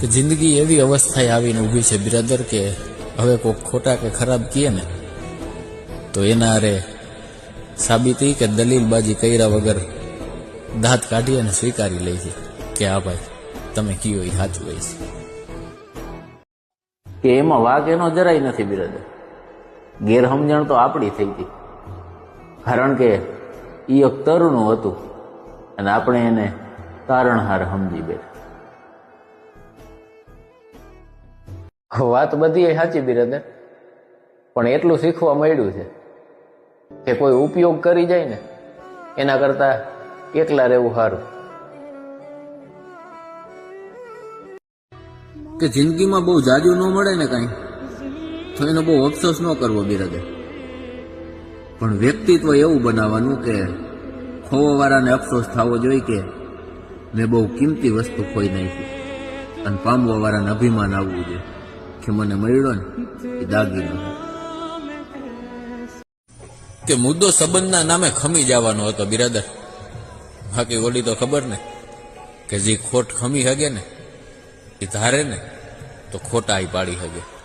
કે જિંદગી એવી અવસ્થાએ આવીને ઊભી છે બિરાદર કે હવે કોઈ ખોટા કે ખરાબ કીએ ને, તો એના અરે સાબિતી કે દલીલબાજી કર્યા વગર દાંત કાઢી અને સ્વીકારી લે છે કે હા ભાઈ, તમે કયો એ સાચું હોય છે. કે એમાં વાક એનો જરાય નથી બિરાદર. ગેરસમજણ તો આપણી થઈ હતી કારણ કે એ એક તરુણું હતું અને આપણે એને તારણહાર સમજી બેઠા. વાત બધી સાચી બિરદે. પણ એટલું શીખવા મળ્યું છે કે કોઈ ઉપયોગ કરી જાય ને, એના કરતા એકલા રહેવું સારું. કે જિંદગીમાં બહુ જાજુ ન મળે ને કાંઈ, તો એનો બહુ અફસોસ ન કરવો બિરાદે. પણ વ્યક્તિત્વ એવું બનાવવાનું કે ખોવાવાળાને અફસોસ થવો જોઈએ કે મેં બહુ કિંમતી વસ્તુ ખોઈ નાખી અને પામવાવાળાને અભિમાન આવવું જોઈએ. કે મને મળ્યો ને એ દાગીનો. કે મુદ્દો સંબંધના નામે ખમી જવાનો હતો, બિરાદર. બાકી ઓલી તો ખબર ને કે જે ખોટ ખમી હગે ને, એ ધારે ને, તો ખોટા પાડી શકે